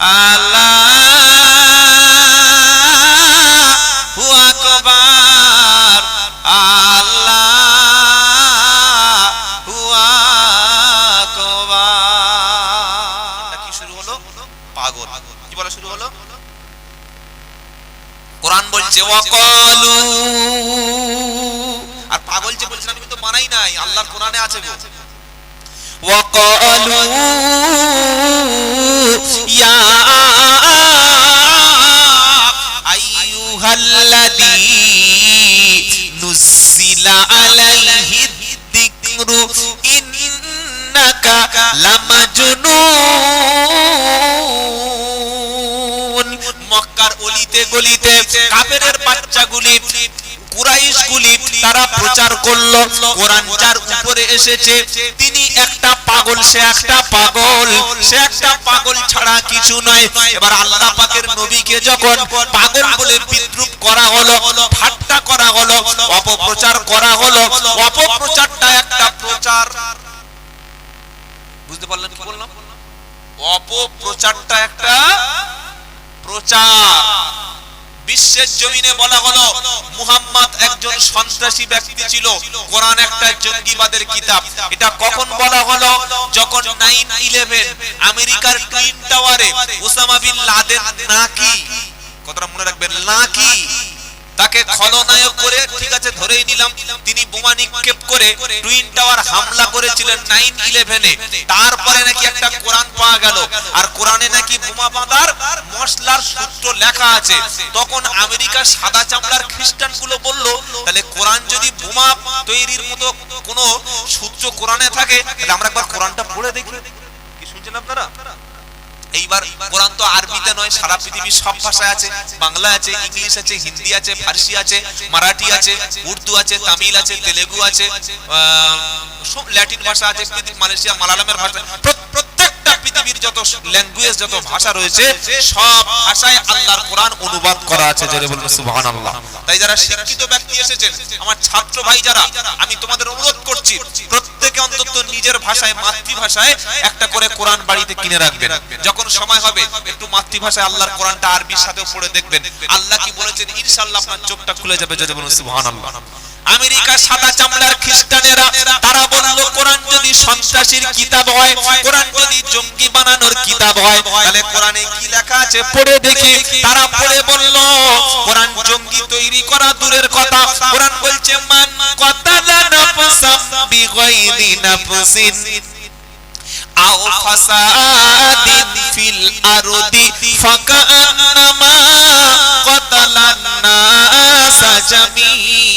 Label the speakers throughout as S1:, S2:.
S1: আল্লাহ আকবার আল্লাহ আকবার। কি শুরু হলো? পাগল। কি বলা শুরু হলো? কোরআন বলছে, ওয়াকালু। আর পাগল যে বলছেন আমি কিন্তু মানাই নাই। আল্লাহর কোরআনে আছে ওয়াকালু। أيها الذي نزل عليه الذكر إنك لمجنون মক্কার অলিতে গলিতে কাফেরের বাচ্চাগুলি কুরাইশগুলি তারা প্রচার করল। কোরআন যার উপরে এসেছে, তিনি একটা পাগল, সে একটা পাগল। সে একটা পাগল ছাড়া কিছু নয়। এবার আল্লাহ পাকের নবীকে যখন পাগল বলে বিদ্রুপ করা হলো, ঠাট্টা করা হলো, অপপ্রচার করা হলো, অপপ্রচারটা একটা প্রচার। বুঝতে পারলেন কি বললাম? অপপ্রচারটা একটা প্রচার। বিশ্বের জমিনে বলা হলো, মুহাম্মদ একজন সন্ত্রাসী ব্যক্তি ছিল। কোরআন একটা জঙ্গিবাদের কিতাব। এটা কখন বলা হলো? যখন 9/11 আমেরিকার টুইন টাওয়ারে ওসামা বিন লাদেন নাকি, কথাটা মনে রাখবেন, নাকি তাকে খলনায়ক করে ঠিক আছে ধরেই নিলাম তিনি বোমা নিক্ষেপ করে টুইন টাওয়ার হামলা করেছিলেন 9/11 এ। তারপরে নাকি একটা কোরআন পাওয়া গেল। আর কোরআনে নাকি বোমা বাঁধার মশলার সূত্র লেখা আছে। তখন আমেরিকার সাদা চামড়ার খ্রিস্টানগুলো বলল তাহলে কোরআন যদি বোমা তৈরির মতো কোনো সূত্র কোরআনে থাকে তাহলে আমরা একবার কোরআনটা পড়ে দেখি। কি শুনছেন আপনারা? এইবার কোরআন তো আরবিতে নয়, সারা পৃথিবীর সব ভাষায় আছে। বাংলা আছে, ইংলিশ আছে, হিন্দি আছে, ফার্সি আছে, মারাঠি আছে, উর্দু আছে, তামিল আছে, তেলেগু আছে সব ল্যাটিন ভাষা আছে মালয়েশিয়া মালালামের ভাষা। প্র- প্রত্যেকটা পৃথিবীর যত ল্যাঙ্গুয়েজ যত ভাষা রয়েছে, সব ভাষায় আল্লাহর কোরআন অনুবাদ করা আছে যারা বলব সুবহানাল্লাহ। তাই যারা শিক্ষিত ব্যক্তি এসেছেন, আমার ছাত্র ভাই যারা, আমি তোমাদের অনুরোধ করছি, প্রত্যেকে অন্তত নিজের ভাষায়, মাতৃভাষায় একটা করে কোরআন বাড়িতে কিনে রাখবেন। যখন সময় হবে, একটু মাতৃভাষায় আল্লাহর কোরআনটা আরবির সাথেও পড়ে দেখবেন। আল্লাহ কি বলেছেন? ইনশাআল্লাহ আপনার চোখটা খুলে যাবে যদি বলুন, সুবহানাল্লাহ। আমেরিকা সাদা চামড়ার খ্রিস্টানেরা, তারা বলল, কোরআন যদি সন্ত্রাসীর কিতাব হয়, কোরআন যদি জঙ্গি বানানোর কিতাব হয়, তাহলে কোরআনে কি লেখা আছে? পড়ে দেখি, তারা পড়ে বলল, কোরআন জঙ্গি তৈরি করা দূরের কথা। কোরআন বলছে, মান কতালা নাফসাম বিগাইরি নাফসিন আও ফাসাদিন ফিল আরদি ফাকান্নামা কতালান নাসা জামিয়া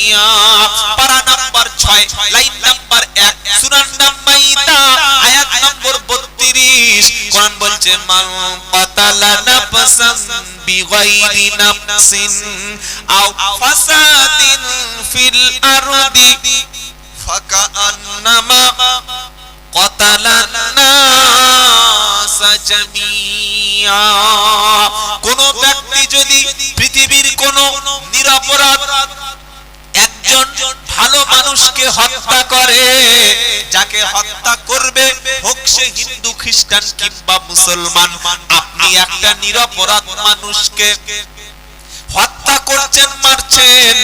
S1: পারা নাম্বার 6 লাইন নাম্বার 1 সূরা নাম্বাইতা আয়াত নম্বর 32 কোরআন বলছে কতালা নাফসান বিগাইরি নাফসিন আও ফাসাদিন ফিল আরদি ফাকান্নামা কোন ব্যক্তি যদি পৃথিবীর কোন নিরপরাধ একজন ভালো মানুষকে হত্যা করে, যাকে হত্যা করবে হোক সে হিন্দু, খ্রিস্টান কিংবা মুসলমান। আপনি একটা নিরপরাধ মানুষকে হত্যা করছেন, মারছেন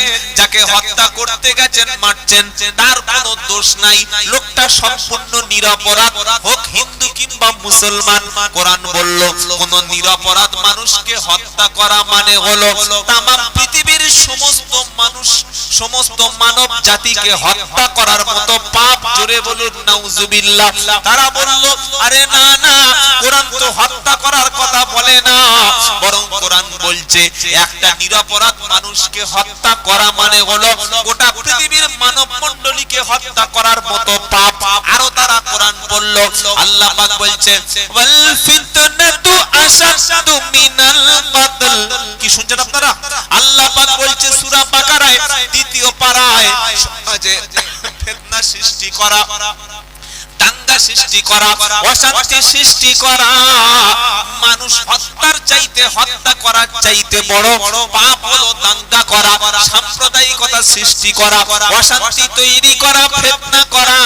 S1: যাকে হত্যা করতে গেছেন, মারছেন, তার কোনো দোষ নাই। লোকটা সম্পূর্ণ নিরপরাধ। হোক হিন্দু কিংবা মুসলমান, কোরআন বলল, কোন নিরপরাধ মানুষকে হত্যা করা মানে হলো তামাম পৃথিবীর সমস্ত মানুষ, সমস্ত মানব জাতিকে হত্যা করার মতো পাপ জোরে বলুন, নাউজুবিল্লাহ। তারা বলল, আরে না না, কোরআন তো হত্যা করার কথা বলে না। বরং কোরআন বলছে, একটা নিরপরাধ মানুষকে হত্যা করা মানে হলো, গোটা পৃথিবীর মানব মণ্ডলীকে হত্যা করার মতো পাপ। আরও তারা কোরআন বলল আল্লাহ পাক বলছে, ওয়াল ফিতনাতু আশাদু মিনাল কতল কি শুনছেন আপনারা? আল্লাহ পাক বলছে, সূরা বাকারায়, দ্বিতীয় পারায়, সমাজে ফিতনা সৃষ্টি করা। সৃষ্টি করা, অশান্তি সৃষ্টি করা। মানুষ হত্যার চাইতে হত্যা করার চাইতে বড়। পাপ হলো দাঙ্গা করা, সাম্প্রদায়িকতা সৃষ্টি করা, অশান্তি তৈরি করা করা,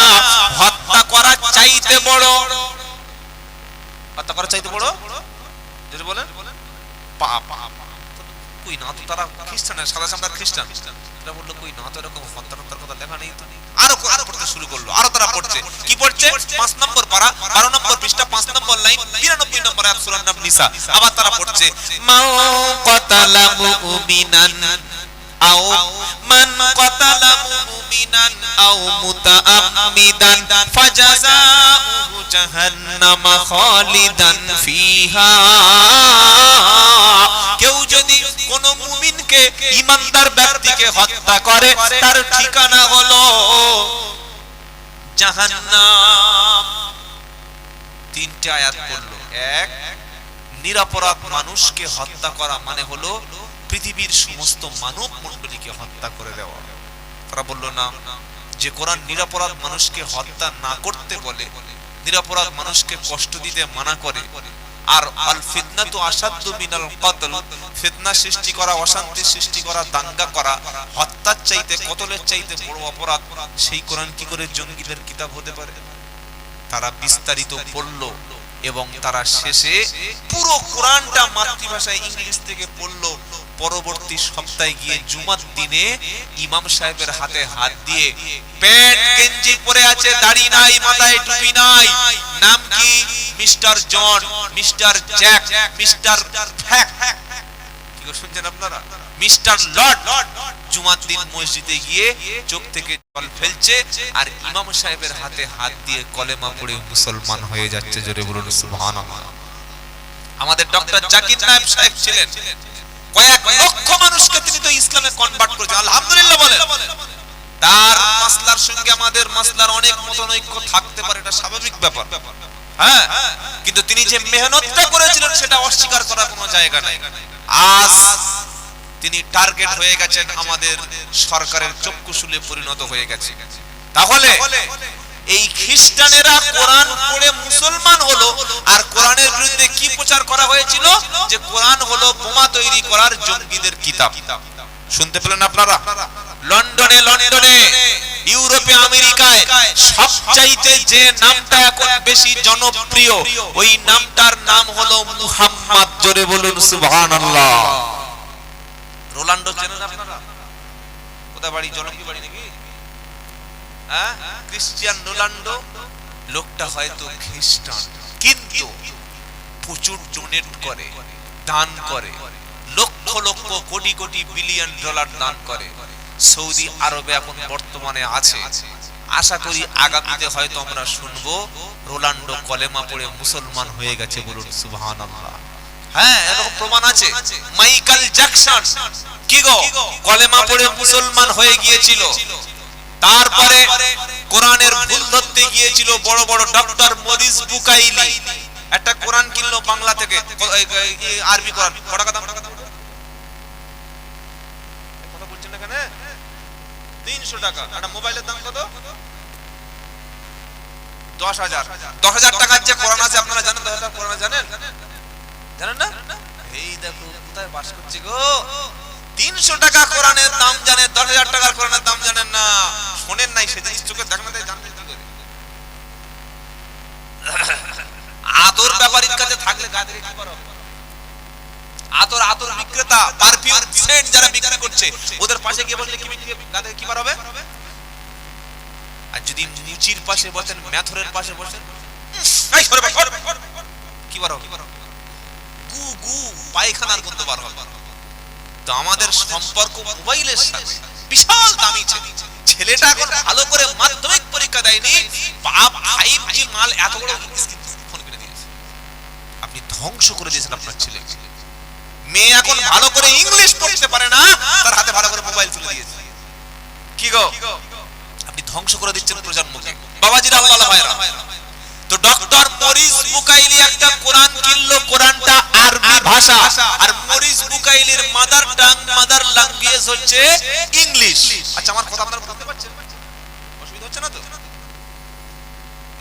S1: হত্যা করার চাইতে বড়। হত্যা করার চাইতে বড়? যেটা বলেন। পাপ। কই না, তো তারা খ্রিস্টানের সাদা খ্রিস্টান। তারা বলল, কই না, তো এরকম হত্যা হত্যার কথা লেখা নেই তো? আরও আরও পড়তে শুরু করল, আরও তারা পড়ছে। কি পড়ছে? পাঁচ নম্বর পারা বারো নম্বর পৃষ্ঠা, পাঁচ নম্বর লাইন বিরানব্বই নম্বর আয়াত নাম নিসা। আবার তারা পড়ছে,
S2: মাও কতালা আও মান কতালা মুমিনান আও মুতাআম্মিদান ফাজাযাউহু জাহান্নাম খালিদান ফিহা
S1: কেউ যদি কোন মুমিনকে ইমানদার ব্যক্তিকে হত্যা করে, তার ঠিকানা হলো জাহান্নাম। তিনটে আয়াত পড়ল। এক, নিরাপরাধ মানুষকে হত্যা করা মানে হলো পৃথিবীর সমস্ত মানব মণ্ডলীকে হত্যা করে দেওয়া। তারা বলল, না, যে কোরআন নিরাপরাধ মানুষকে হত্যা না করতে বলে, নিরাপরাধ মানুষকে কষ্ট দিতে মানা করে, আর আল ফিতনা তো আসাদ্দু মিনাল কতল, ফিতনা সৃষ্টি করা, অশান্তি সৃষ্টি করা, দাঙ্গা করা, হত্যার চাইতে, কতলের চাইতে বড় অপরাধ, সেই কোরআন কি করে জঙ্গিদের কিতাব হতে পারে? তারা বিস্তারিত পড়ল এবং তারা শেষে পুরো কোরআনটা মাতৃভাষায় ইংলিশ থেকে পড়ল পরবর্তী সপ্তাহে গিয়ে জুমার দিনে ইমাম সাহেবের হাতে হাত দিয়ে প্যান্ট গেঞ্জি পরে আছে, দাড়ি নাই, মাথায় টুপি নাই। নাম কি? Mister John, mister Jack, mister ফ্যাক। কি শুনছেন আপনারা? Mister lord. জুমার দিন মসজিদে গিয়ে চোখ থেকে জল ফেলছে আর ইমাম সাহেবের হাতে হাত দিয়ে কলেমা পড়ে মুসলমান হয়ে যাচ্ছে, জোরে বলুন সুবহানাল্লাহ। আমাদের ডক্টর জাকির নায়েব সাহেব ছিলেন। কয়েক লক্ষ মানুষকে তিনি তো ইসলামে কনভার্ট করেছেন। আলহামদুলিল্লাহ বলেন। তার মাসলার সঙ্গে আমাদের মাসলার অনেক মতনৈক্য থাকতে পারে, এটা স্বাভাবিক ব্যাপার। হ্যাঁ কিন্তু তিনি যে মেহনতটা করেছিলেন, সেটা অস্বীকার করার কোনো জায়গা নাই। আজ তিনি টার্গেট হয়ে গেছেন আমাদের সরকারের চক্ষুশুলে পরিণত হয়ে গেছে। তাহলে এই খ্রিস্টানেরা কোরআন পড়ে মুসলমান হলো। আর কোরআনের বিরুদ্ধে কি প্রচার করা হয়েছিল? যে কোরআন হলো বোমা তৈরি করার জঙ্গিদের কিতাব। শুনতে পেলেন আপনারা? লন্ডনে লন্ডনে, ইউরোপে, আমেরিকায় সবচাইতে যে নামটা এখন বেশি জনপ্রিয়, ওই নামটার নাম হলো মুহাম্মদ। জোরে বলুন, সুবহানাল্লাহ। রোলান্ডো চেনেন আপনারা? কোথায় বাড়ি? জনপ্রিয় বাড়ি নাকি? ক্রিশ্চিয়ান রোলান্ডো লোকটা হয়তো খ্রিস্টান, কিন্তু প্রচুর ডোনেট করে, দান করে, লক্ষ লক্ষ কোটি কোটি বিলিয়ন ডলার দান করে। সৌদি আরবে এখন বর্তমানে আছে। আশা করি আগামীতে হয়তো আমরা শুনব রোলান্ডো কলেমা পড়ে মুসলমান হয়ে গেছে বলুন সুবহানাল্লাহ। হ্যাঁ এরকম প্রমাণ আছে। মাইকেল জ্যাকসন, কি গো? কলেমা পড়ে মুসলমান হয়ে গিয়েছিল। তারপরে কোরআনের ভুল ধরতে গিয়েছিল বড় বড় ডক্টর মরিস বুকাইলি। একটা কোরআন কিনলো বাংলা থেকে আরবি কোরআন। টাকা কথা বলছেন না কেন? তিনশো টাকা। একটা মোবাইলের দাম কত? দশ হাজার। দশ হাজার টাকার যে কোরআন আছে, আপনারা জানেন দশ হাজার কোরআন জানেন? জানেন না? এই দেখো, কোথায় বাস করছি গো? তিনশো টাকা কোরআনের দাম জানে, দশ হাজার টাকার কোরআনের দাম জানেন না। শোনেন নাই, সে জিনিস চোখে দেখেন না জানবেন আতর ব্যাপারীর কাছে থাকলে গাদের কি করো? আতর আতর বিক্রেতা পারফিউম সেন্ট যারা বিক্রি করছে, ওদের পাশে গিয়ে বসলে কি গাদের কি বার হবে? আর যদি মুচির পাশে বসেন, ম্যাথরের পাশে বসেন এই সরে কি বার গু গু, পায়খানার গন্ধ বার হবে। তো আমাদের সম্পর্ক মোবাইলের সাথে। বিশাল দামি ছেলে। ছেলেটা এখন ভালো করে মাধ্যমিক পরীক্ষা দেয়নি। বাপ ফাইভ জি মাল এত বড় ফোন কিনে দিয়েছে। আপনি ধ্বংস করে দিয়েছেন আপনার ছেলেকে মেয়ে এখন ভালো করে ইংলিশ পড়তে পারে না, তার হাতে ভালো করে মোবাইল তুলে দিয়েছে। কি গো? আপনি ধ্বংস করে দিচ্ছেন প্রজন্মকে। বাবাজিরা আল্লাহ ভাইরা তো ডক্টর মরিস বুকাইলি একটা কোরআন কিনলো কোরআনটা আরবি ভাষা। আর মরিস বুকাইলির মাদার টাং মাদার ল্যাঙ্গুয়েজ হচ্ছে ইংলিশ আচ্ছা আমার কথা আপনারা বুঝতে পারছেন? অসুবিধা হচ্ছে না তো?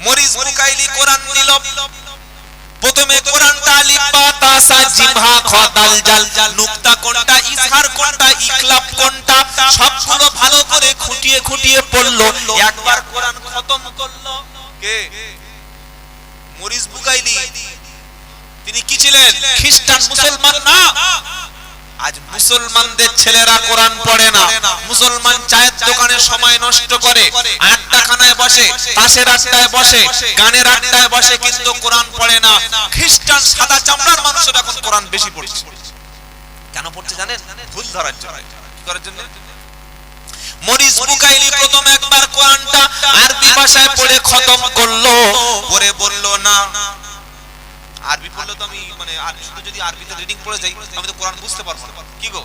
S1: মরিস বুকাইলি কোরআন নিল। প্রথমে কোরআনটা আলিফ বা তা সা জিম হা খ দাল জাল। জাল নুক্তা কোনটা ইজহার কোনটা ইকলাব কোনটা সবগুলো ভালো করে খুঁটিয়ে খুঁটিয়ে পড়ল। একবার কোরআন খতম করল। কে? বুকাইলি তিনি কি ছিলেন?
S2: খ্রিস্টান, মুসলমান না। আজ মুসলমানদের ছেলেরা কোরআন পড়ে না। মুসলমান চায়ের দোকানে সময় নষ্ট করে। আড্ডাখানায় বসে তাসের আড্ডায় বসে, গানের আড্ডায় বসে কিন্তু কোরআন পড়ে না। খ্রিস্টান সাদা চামড়ার মানুষের এখন কোরআন বেশি পড়ছে। কেন পড়ছে জানেন? ভুল ধরার জন্য। কি করার জন্য? মরিস বুকাইলি প্রথম একবার কোরআনটা আরবি ভাষায় পড়ে খতম করল। পরে বলল, না আরবি পড়লে তো আমি মানে আরবি শুধু যদি আরবিতে রিডিং পড়ে যাই, আমি তো কোরআন বুঝতে পারব না। কি গো?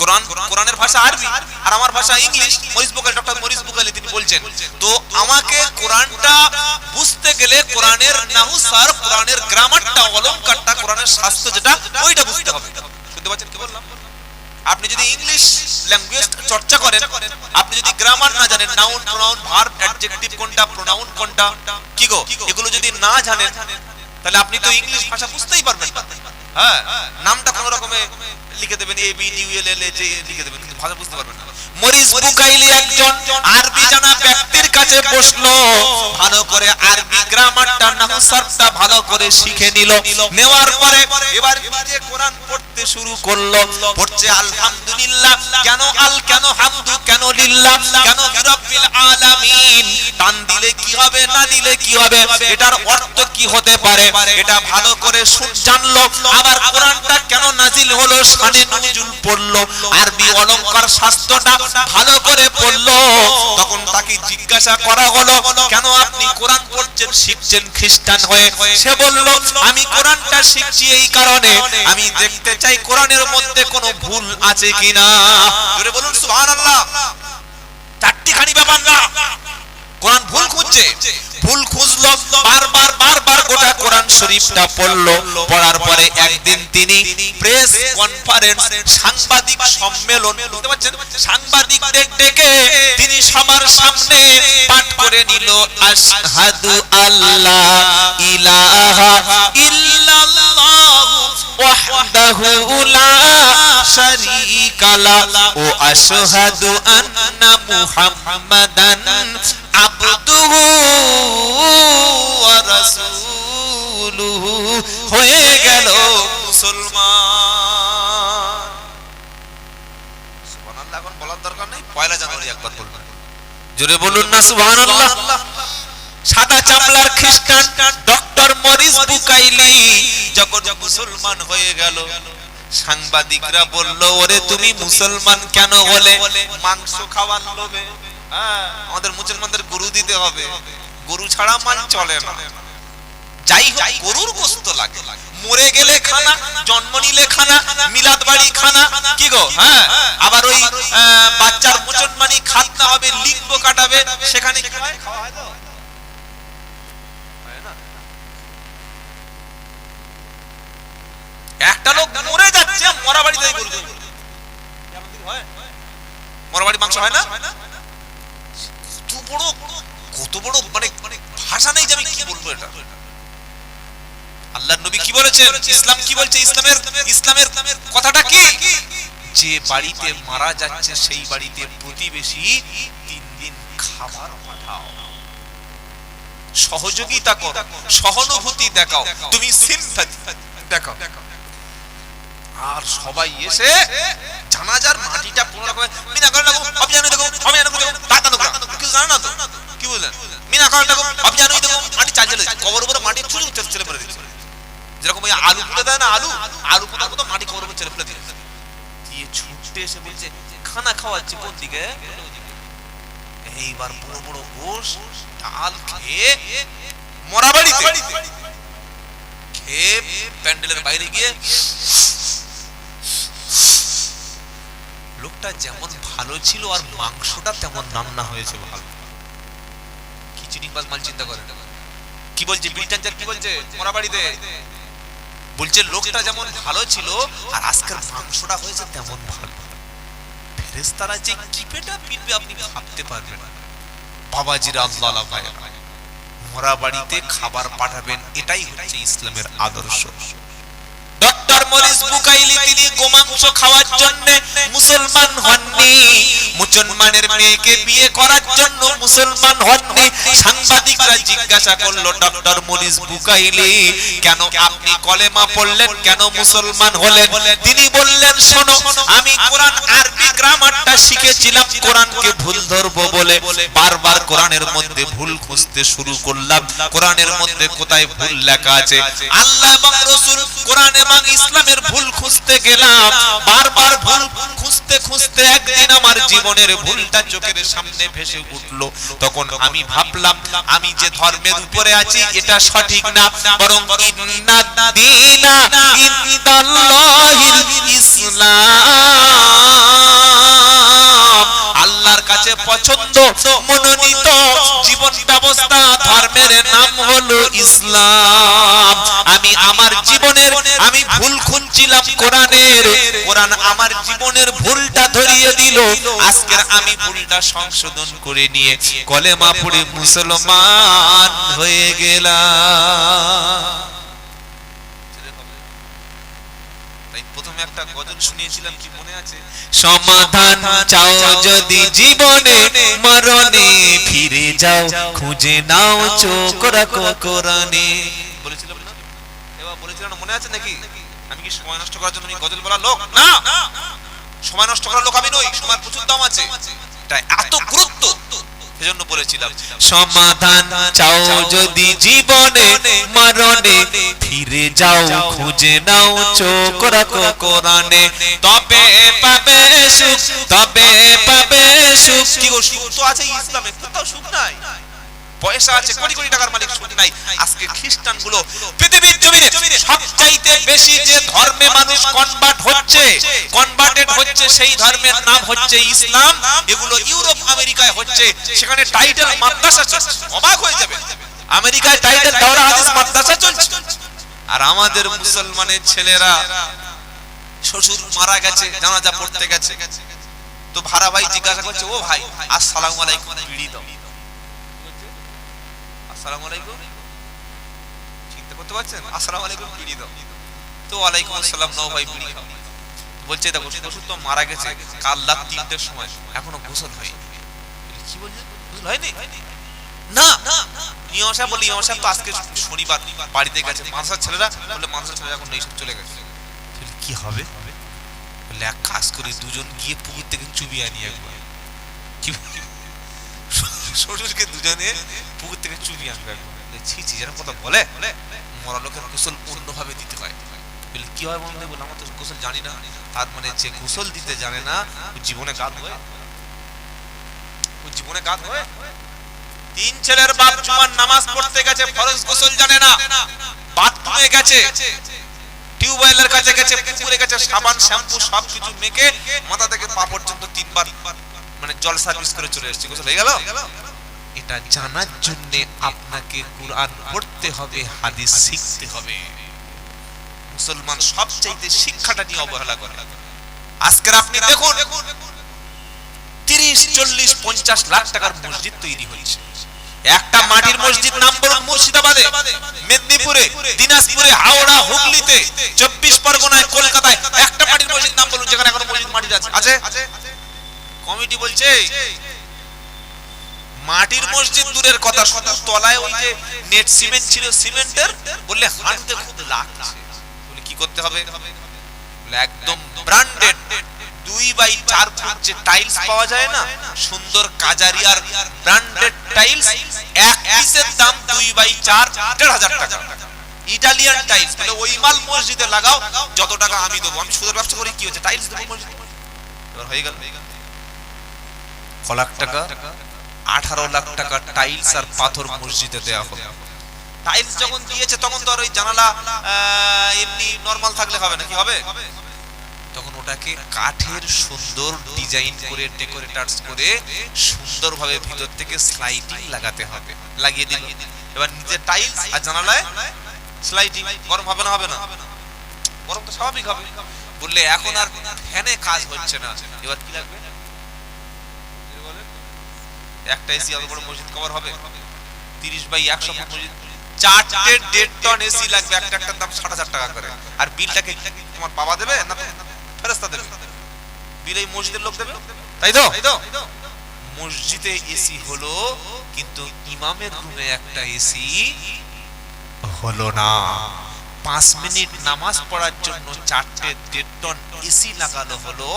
S2: কোরআন, কোরআনের ভাষা আরবি, আর আমার ভাষা English, Maurice Bucaille doctor Maurice Bucaille তিনি বলছেন। তো আমাকে কোরআনটা বুঝতে গেলে কোরআনের নাহুসার, কোরআনের গ্রামারটা, অলংকারটা, কোরআনের শাস্ত্র যেটা, ওইটা বুঝতে হবে। শুনতে পাচ্ছেন কি বললাম? আপনি যদি ইংলিশ ল্যাঙ্গুয়েজ চর্চা করেন, আপনি যদি গ্রামার না জানেন নাউন প্রোনাউন ভার্ব অ্যাডজেক্টিভ কোনটা প্রোনাউন কোনটা, কি গো? এগুলো যদি না জানেন তাহলে আপনি তো ইংলিশ ভাষা বুঝতেই পারবেন না। হ্যাঁ নামটা কোন রকমে লিখে দেবেন A B U L L J লিখে দেবেন, কিন্তু ভাষা বুঝতে পারবেন না। মরিস বুকাইলি একজন আরবি জানা ব্যক্তির কাছে বসল। ভালো করে আরবি গ্রামারটা, নাহসারটা ভালো করে শিখে নিল। নেওয়ার পরে এবার নিজে কোরআন পড়তে শুরু করল। পড়ছে আলহামদুলিল্লাহ, কেন আল, কেন হামদু, কেন লিল্লাহ, কেন বিরাব্বিল আলামিন। টান দিলে কি হবে, না দিলে কি হবে, এটার অর্থ কি হতে পারে? এটা ভালো করে জানলো, আবার কোরআনটা কেন নাজিল হলো শানে নজুল পড়ল, আরবি অলংকার শাস্ত্রটা ভালো করে পড়ল, তখন তাকে জিজ্ঞাসা করা হলো, কেন আপনি কোরআন পড়ছেন, শিখছেন খ্রিস্টান হয়ে? সে বলল, আমি কোরআনটা শিখছি এই কারণে, আমি দেখতে চাই কোরআনের মধ্যে কোনো ভুল আছে কিনা। জোরে বলুন, সুবহানাল্লাহ। চারটি খানি ব্যাপার না। কোরআন ভুল খুঁজছে। ভুল খুঁজলো, বারবার বারবার গোটা কোরআন শরীফটা পড়ল। পড়ার পরে একদিন তিনি প্রেস কনফারেন্স সাংবাদিক সম্মেলন, বুঝতে পারছেন? সাংবাদিকদের ডেকে তিনি সবার সামনে পাঠ করে নিল, আশহাদু আল্লাহ ইলাহা ইল্লাল্লাহু। লা শারীকা লা ও আশহাদু আন্না মুহাম্মাদান আবদুহু ওয়া হয়ে গেল মুসলমান সুবহানাল্লাহ এখন বলার দরকার নেই পয়লা জানুয়ারি একবার বলবেন জোরে বলুন না সুবহানাল্লাহ সাদা চামড়ার খ্রিস্টান ডক্টর মরিস বুকাইলি যখন মুসলমান হয়ে গেল। সাংবাদিকরা বলল ওরে তুমি মুসলমান কেন বলে? মাংস খাওয়ার লোভে। হ্যাঁ, আমাদের মুসলমানদের গরু দিতে হবে। গরু ছাড়া মান চলে না। যাই হোক গরুর গোস্ত লাগে। মরে গেলে খানা জন্ম নিলে খানা মিলাদ বাড়ি খানা কি গো? হ্যাঁ আবার ওই বাচ্চার মুসলমানি খাতনা হবে লিঙ্গ কাটাবে সেখানে কি হয়? খাওয়া? হয় না? একটা লোক মরে যাচ্ছে, মরা বাড়িতে গরু? মরা বাড়ি মাংস হয় না? কত বড় কত বড় মানে ভাষা নেই যে কি বলব এটা। আল্লাহর নবী কি ইসলাম কি বলছে? ইসলামের ইসলামের কথাটা কি? যে বাড়িতে মারা যাচ্ছে, সেই বাড়িতে প্রতিবেশী তিন দিন খাবার পাঠাও। সহযোগিতা সহানুভূতি দেখাও। তুমি সিম্পাথি দেখাও। আর সবাই এসে জানাজার মাটিটা কোন রকম মিনা করে দেখো, অভিযানে দেখো অভিযানে দেখো দাদা দেখো কিছু জানো না তো? কি বললেন? মিনা করে দেখো, অভিযানে দেখো, মাটি চাল চলে কবর উপরে মাটি ছুঁড়ে ছেলে ফেলে দিচ্ছে যেরকম ওই আলু ফুটে দেয় না আলু আলু ফুটার মতো মাটি কবর উপরে ছেলে ফেলে দিচ্ছে দিয়ে ছুটতে এসে বলছে, খানা খাওয়াচ্ছে, কোন দিকে? এইবার বড় বড় গোশ, ডাল খেয়ে মরা বাড়িতে, খেয়ে প্যান্ডেলের বাইরে গিয়ে লোকটা যেমন ভালো ছিল আর মাংসটা তেমন রান্না হয়েছে ভালো। কি চিটিং মাল চিন্তা করে? কি বলছে? ব্রিটেন কি বলছে? মোরা বাড়িতে। বলছে, লোকটা যেমন ভালো ছিল আর আজকের মাংসটা হয়েছে তেমন ভালো। ফেরেস্তারা যে কি পেটা পিটবে আপনি ভাবতে পারবেন বাবাজিরা আল্লাহ মোরা বাড়িতে খাবার পাঠাবেন, এটাই হচ্ছে ইসলামের আদর্শ। মরিস বুকাইলি, তিনি গোমাংস খাওয়ার জন্য মুসলমান হননি। মুসলমানের মেয়েকে বিয়ে করার জন্য মুসলমান হননি। সাংবাদিকরা জিজ্ঞাসা করল, ডক্টর মরিস বুকাইলি, কেন আপনি কলেমা পড়লেন? কেন মুসলমান হলেন? তিনি বললেন, শোনো, আমি কোরআন আরবি গ্রামারটা শিখেছিলাম। কোরআনকে ভুল ধরবো বলে বারবার কোরআনের মধ্যে ভুল খুঁজতে শুরু করলাম। কোরআনের মধ্যে কোথায় ভুল লেখা আছে? আল্লাহ এবং রাসূল কোরআন এবং ইসলামের ভুল খুঁজতে গেলাম। বারবার ভুল খুঁজতে খুঁজতে একদিন আমার জীবনের ভুলটা চোখের সামনে ভেসে উঠল। তখন আমি ভাবলাম, আমি যে ধর্মের উপরে আছি, এটা সঠিক না, বরং ইসলাম। আল্লাহর কাছে পছন্দ, মনোনীত। জীবন ব্যবস্থা, ধর্মের নাম হলো ইসলাম। আমি আমার জীবনের, আমি ভুল খুঁজছিলাম কোরআনের। কোরআন আমার জীবনের ভুলটা ধরিয়ে দিল। আজকে আমি ভুলটা সংশোধন করে নিয়ে কলেমা পড়ে মুসলমান হয়ে গেলাম তাই প্রথমে একটা গজল শুনিয়েছিলাম কি মনে আছে? সমাধান চাও যদি জীবনে মরণে ফিরে যাও খুঁজে নাও চোখ রাখো কোরআনে। বলেছিলাম না এবার বলেছিলাম না মনে আছে নাকি? আমি কি সময় নষ্ট করার জন্য গজল বলা লোক? না! সময় নষ্ট করার লোক আমি নই সময় প্রচুর দাম আছে। এটা এত গুরুত্ব সেজন্য বলেছিলাম, সমাধান চাও যদি জীবনে মরণে, ফিরে যাও, খুঁজে নাও, চোখ রাখো কোরআনে। তবে পাবে সুখ, তবে পাবে সুখ। কি গো, সুখ তো আছে ইসলামে কোথাও সুখ নাই। পয়সা আছে, কোটি কোটি টাকার মালিক, সুখ নাই। আজকে খ্রিস্টানগুলো জমিনে সবচাইতে বেশি যে ধর্মে মানুষ কনভার্ট হচ্ছে কনভার্টেড হচ্ছে সেই ধর্মের নাম হচ্ছে ইসলাম। এগুলো ইউরোপ, আমেরিকায় হচ্ছে, সেখানে টাইটেল মাদ্রাসা চলছে। অবাক হয়ে যাবে। আমেরিকায় টাইটেল দাওরা হাদিস, মাদ্রাসা চলছে। আর আমাদের মুসলমানের ছেলেরা শ্বশুর মারা গেছে, জানাজা পড়তে গেছে। তো ভাড়া ভাই জিজ্ঞাসা করছে, ও ভাই, আসসালামু আলাইকুম আলাইকুম। করতে পারছেন? আসসালামু আলাইকুম বিড়ি দাও? তো ওয়ালাইকুম আসসালাম নাও ভাই বিড়ি খাও। বলছে, দেখো, শ্বশুর তো মারা গেছে, কাল রাত তিনটের সময়, এখনও গোসল হয়নি। কি বলছেন গোসল হয়নি? না! ইমাম সাহেব বলে ইমাম সাহেব তো আজকে শনিবার, বাড়িতে গেছে মাদ্রাসার ছেলেরা, বলে মাদ্রাসার ছেলেরা এখন এইসব চলে গেছে। কি হবে? বলে, এক কাজ করি, দুজন গিয়ে পুকুর থেকে চুবি আনি একবার। কি শ্বশুরকে দুজনে পুকুর থেকে চুবি আনবে একবার। বলে, ছি ছি যেন কথা বলে মরা লোকের গোসল অন্যভাবে দিতে হয়। বলে কি হয় বন্ধু বলে আমার তো গোসল জানি না। তার মানে যে গোসল দিতে জানে না জীবনে গাদ হয়। জীবনে গাদ হয়। তিন ছেলের বাপ জুমার নামাজ পড়তে গেছে ফরজ গোসল জানে না। বাথরুমে গেছে টিউবওয়েলের কাছে গেছে পুকুরে গেছে সাবান শ্যাম্পু সব কিছু মেখে মাথা থেকে পা পর্যন্ত তিনবার মানে জল সার্ভিস করে চলে এসেছে। গোসল হয়ে গেল? এটা জানার জন্য আপনাকে কোরআন পড়তে হবে হাদিস শিখতে হবে। মুসলমান সবচাইতে শিক্ষাটা নিয়ে অবহেলা করে। আজকের আপনি দেখুন তিরিশ চল্লিশ পঞ্চাশ লাখ টাকার মসজিদ তৈরি হয়েছে। একটা মাটির মসজিদ নাম বলুন মুর্শিদাবাদে। মেদিনীপুরে দিনাজপুরে হাওড়া হুগলিতে চব্বিশ পরগনায় কলকাতায় একটা মাটির মসজিদ নাম বলুন যেখানে এখনও মসজিদ মাটির আছে? আছে কমিটি বলছে মাটির মসজিদ দূরের কথা শুধু তলায় ওই যে নেট সিমেন্ট ছিল, সিমেন্টের? বললে হাঁটতে খুব লাগছে। বলে কি করতে হবে? একদম ব্র্যান্ডেড দুই বাই চার ফুট যে টাইলস পাওয়া যায় না, সুন্দর কাজারিয়ার ব্র্যান্ডেড টাইলস এক পিসের দাম দুই বাই চার, দেড় হাজার টাকা। ইটালিয়ান টাইলস বলে ওই মাল মসজিদে লাগাও, যত টাকা আমি দেবো। আমি সুদের ব্যবসা করি, কি হচ্ছে? টাইলস দেবো মসজিদে। এবার হয়ে গেল। টাকা আঠারো লাখ টাকা টাইলস আর পাথর মসজিদে দেওয়া হবে। টাইলস যখন দিয়েছে, তখন তো আর ওই জানালা এমনি নর্মাল থাকলে হবে না কি হবে? তখন ওটাকে কাঠের সুন্দর ডিজাইন করে ডেকোরেটার্স করে সুন্দরভাবে ভিতর থেকে স্লাইডিং লাগাতে হবে। লাগিয়ে দিল। এবার নিজে টাইলস আর জানালায় স্লাইডিং গরম হবে না হবে না? গরম তো স্বাভাবিক হবে। বললে এখন আর ফ্যানে কাজ হচ্ছে না। এবার কি লাগবে? একটা এসি অত বড় মসজিদ কভার হবে? তিরিশ বাই একশো ফুট মসজিদ।
S1: চারটে দেড় টন এসি লাগবে একটা একটা দাম ষাট হাজার টাকা করে। আর বিলটাকে তোমার বাবা দেবে না ফেরস্তা দেবে? বিল এই মসজিদের লোক দেবে? তাই তো? মসজিদে এসি হলো কিন্তু ইমামের রুমে একটা এসি হলো না। পাঁচ মিনিট নামাজ পড়ার জন্য চারটে দেড় টন এসি লাগানো হলো।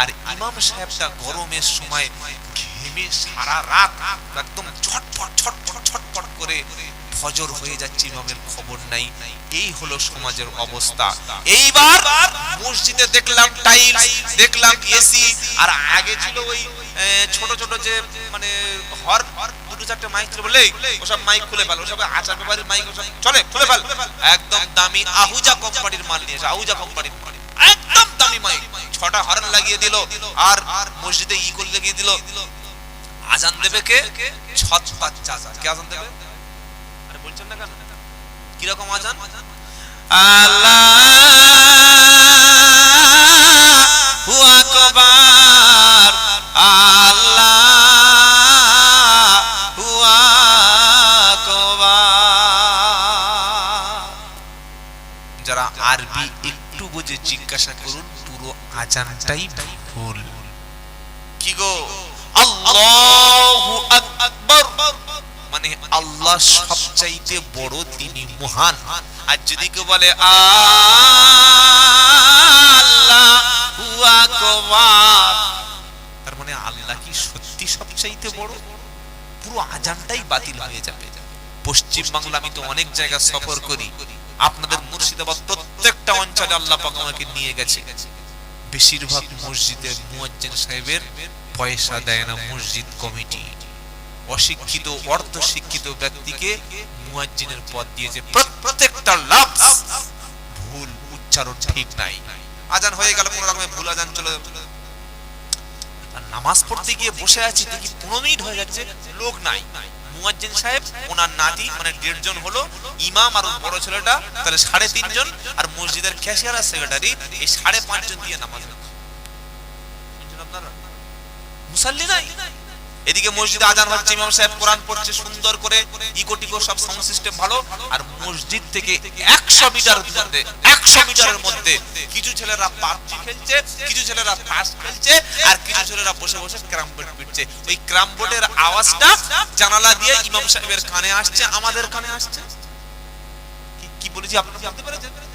S1: আর ইমাম সাহেবটা গরমের সময় ঘেমে সারা রাত একদম ছটফট ছটফট ছটফট করে ফজর হয়ে যাচ্ছে, ইমামের খবর নাই। এই হলো সমাজের অবস্থা। এইবার মসজিদে দেখলাম টাইলস দেখলাম এসি আর আগে ছিল ওই ছোট ছোট যে মানে হর দুটো, চারটে মাইক ছিল বলে ওসব মাইক খুলে ফেল, ওসব আচার ব্যাপারের মাইক ওসব চলে, খুলে ফেল। একদম দামি আহুজা কোম্পানির মাল নিয়েছে আহুজা কোম্পানির একদম দামি মাইক ছটা হর্ন লাগিয়ে দিল, আর মসজিদে ই করে লাগিয়ে দিল। আজান দেবে কে? ছত্তার চাচা কে আজান দেবে? আরে বলছেন না কেন? কীরকম আজান? আল্লাহু আকবার আল্লাহু আকবার। যারা আরবি একটু বুঝে জিজ্ঞাসা করুন, পুরো আজানটাই ভুল। কি গো? আল্লাহু আকবার। মানে আল্লাহ সবচাইতে বড়, তিনি মহান। আর যদি কেউ বলে, আল্লাহু আকবার, তার মানে আল্লাহ কি সত্যি সবচাইতে বড়? পুরো আজানটাই বাতিল হয়ে যাবে। পশ্চিম বাংলা আমি তো অনেক জায়গা সফর করি। আপনাদের মুর্শিদাবাদ প্রত্যেকটা অঞ্চলে আল্লাহ পাক আমাকে নিয়ে গেছে। বেশিরভাগ মসজিদের মুয়াজ্জিন সাহেবের পয়সা দেয় না মসজিদ কমিটি। অশিক্ষিত অর্ধ শিক্ষিত ব্যক্তিকে মুয়াজ্জিনের পদ দিয়েছে। প্রত্যেকটা লাভ ভুল, উচ্চারণ ঠিক নাই। আজান হয়ে গেল, কোন রকমের ভুল আজান চলে নামাজ পড়তে গিয়ে বসে আছি, দেখি পনেরো মিনিট হয়ে যাচ্ছে, লোক নাই। মুয়াজ্জিন সাহেব, ওনার নাতি মানে দেড় জন হলো, ইমাম আর বড় ছেলেটা, তাহলে সাড়ে তিনজন, আর মসজিদের ক্যাশিয়ার আর সেক্রেটারি, এই সাড়ে পাঁচজন দিয়ে নামাজ। আপনারা? মুসাল্লি নাই? এদিকে মসজিদে আজান হচ্ছে, ইমাম সাহেব কোরআন পড়ছে, সুন্দর করে ইকো টিকো সব সাউন্ড সিস্টেম ভালো, আর মসজিদ থেকে একশো মিটার মধ্যে একশো মিটারের মধ্যে কিছু ছেলেরা পাবজি খেলছে, কিছু ছেলেরা তাস খেলছে, আর কিছু ছেলেরা বসে বসে ক্রাম বোর্ড পিটছে। ওই ক্রাম বোর্ডের আওয়াজটা জানালা দিয়ে ইমাম সাহেবের কানে আসছে, আমাদের কানে আসছে। কি- বলেছি আপনি জানতে পেরেছেন?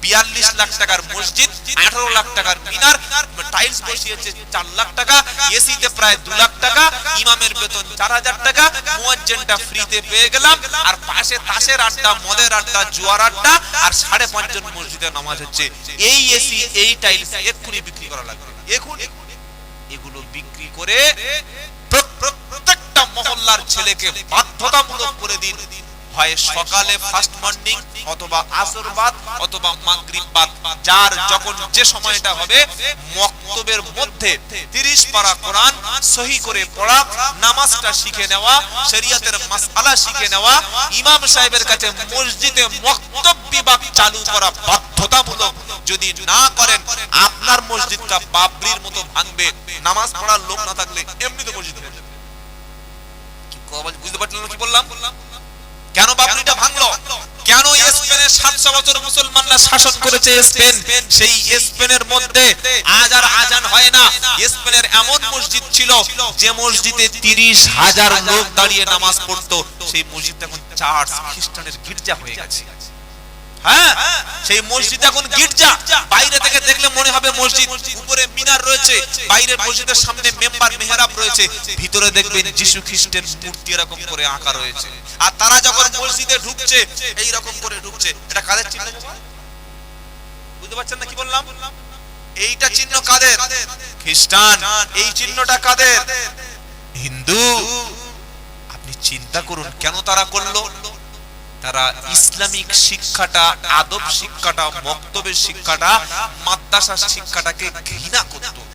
S1: বিয়াল্লিশ লাখ টাকার মসজিদ, আঠারো লাখ টাকার মিনার টাইলস বসিয়েছে চার লাখ টাকা এসিতে প্রায় দু লাখ টাকা, ইমামের বেতন চার হাজার টাকা, মুয়াজ্জেনটা ফ্রিতে পেয়ে গেলাম, আর পাশে তাসের আড্ডা, মদের আড্ডা, জুয়ার আড্ডা, আর সাড়ে পাঁচজন মসজিদে নামাজ হচ্ছে। এই এসি এই টাইলস এক্ষুনি বিক্রি করা লাগবে। এক্ষুনি। এগুলো বিক্রি করে প্র- প্র- প্রত্যেকটা মহল্লার ছেলেকে বাধ্যতামূলক করে দিন। হয় সকালে ফার্স্ট মর্নিং অথবা আসর বাদ অথবা মাগরিব বাদ যার যখন যে সময়টা হবে মক্তবের মধ্যে 30 পারা কোরআন সহি করে পড়া নামাজটা শিখে নেওয়া শরীয়তের মাসআলা শিখে নেওয়া ইমাম সাহেবের কাছে মসজিদে মক্তব বিভাগ চালু করা বাধ্যতামূলক যদি না করেন আপনার মসজিদটা বাবরির মতো ভাঙবে নামাজ পড়ার লোক না থাকলে এমনিতে মসজিদ হয়ে বুঝতে পারলেন কি বললাম কেন বাবরিটা ভাঙলো? কেন স্পেনের সাতশো বছর মুসলমানরা শাসন করেছে স্পেন? সেই স্পেনের মধ্যে আজ আর আজান হয় না। স্পেনের এমন মসজিদ ছিল যে মসজিদে তিরিশ হাজার লোক দাঁড়িয়ে নামাজ পড়তো। সেই মসজিদটা এখন চার্চ, খ্রিস্টানের গির্জা হয়ে গেছে। সেই মসজিদ এখন গির্জা। বাইরে থেকে দেখলে হবে মসজিদ উপরে মিনার রয়েছে, বাইরের মসজিদের সামনে মেম্বার মেহরাব রয়েছে। ভিতরে দেখবেন যিশু খ্রিস্টের মূর্তি এরকম করে আঁকা রয়েছে। আর তারা যখন মসজিদে ঢুকছে এই রকম করে ঢুকছে। এটা কাদের চিহ্ন বুঝতে পারছেন না কি বললাম? এইটা চিহ্ন কাদের? খ্রিস্টান। এই চিহ্নটা কাদের? হিন্দু। আপনি চিন্তা করুন, কেন তারা করল? তারা ইসলামিক শিক্ষাটা, আদব শিক্ষাটা বক্তব্যের শিক্ষাটা, মাদ্রাসার শিক্ষাটাকে ঘৃণা করত।